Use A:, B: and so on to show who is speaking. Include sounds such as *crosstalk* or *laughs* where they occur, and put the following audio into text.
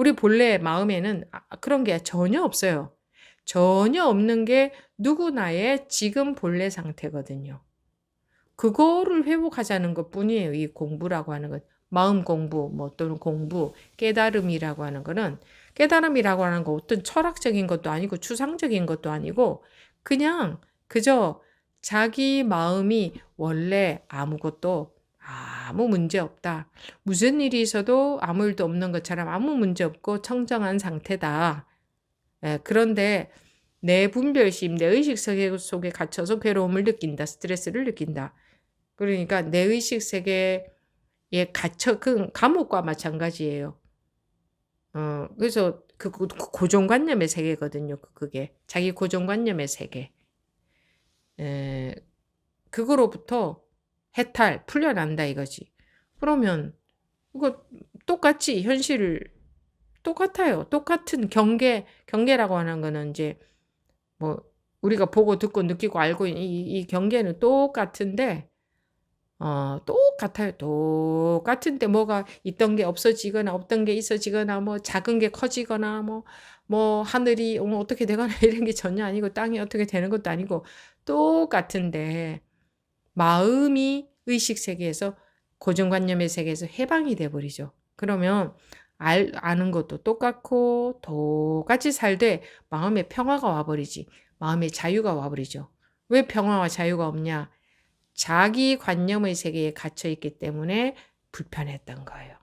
A: 우리 본래 마음에는 아- 그런 게 전혀 없어요. 전혀 없는 게 누구나의 지금 본래 상태거든요. 그거를 회복하자는 것 뿐이에요. 이 공부라고 하는 것. 마음 공부, 뭐 또는 공부, 깨달음이라고 하는 거는 깨달음이라고 하는 거 어떤 철학적인 것도 아니고 추상적인 것도 아니고 그냥 그저 자기 마음이 원래 아무것도 아 무 문제 없다. 무슨 일이 있어도 아무 일도 없는 것처럼 아무 문제 없고 청정한 상태다. 예, 그런데 내 분별심, 내 의식 세계 속에 갇혀서 괴로움을 느낀다, 스트레스를 느낀다. 그러니까 내 의식 세계에 갇혀, 그 감옥과 마찬가지예요. 어, 그래서 그 고- 고정관념의 세계거든요. 그- 그게 자기 고정관념의 세계. 에, 그거로부터 해탈, 풀려난다 이거지. 그러면 이거 똑같이 현실을 똑같아요. 똑같은 경계, 경계라고 하는 거는 이제 뭐 우리가 보고 듣고 느끼고 알고 이, 이 경계는 똑같은데 어, 똑같아요. 똑같은데 뭐가 있던 게 없어지거나 없던 게 있어지거나 뭐 작은 게 커지거나 뭐, 뭐 하늘이 어, 어떻게 되거나 *laughs* 이런 게 전혀 아니고 땅이 어떻게 되는 것도 아니고 똑같은데 마음이 의식 세계에서 고정관념의 세계에서 해방이 돼 버리죠. 그러면 알, 아는 것도 똑같고 똑같이 살되 마음의 평화가 와버리지. 마음의 자유가 와버리죠. 왜 평화와 자유가 없냐? 자기 관념의 세계에 갇혀 있기 때문에 불편했던 거예요.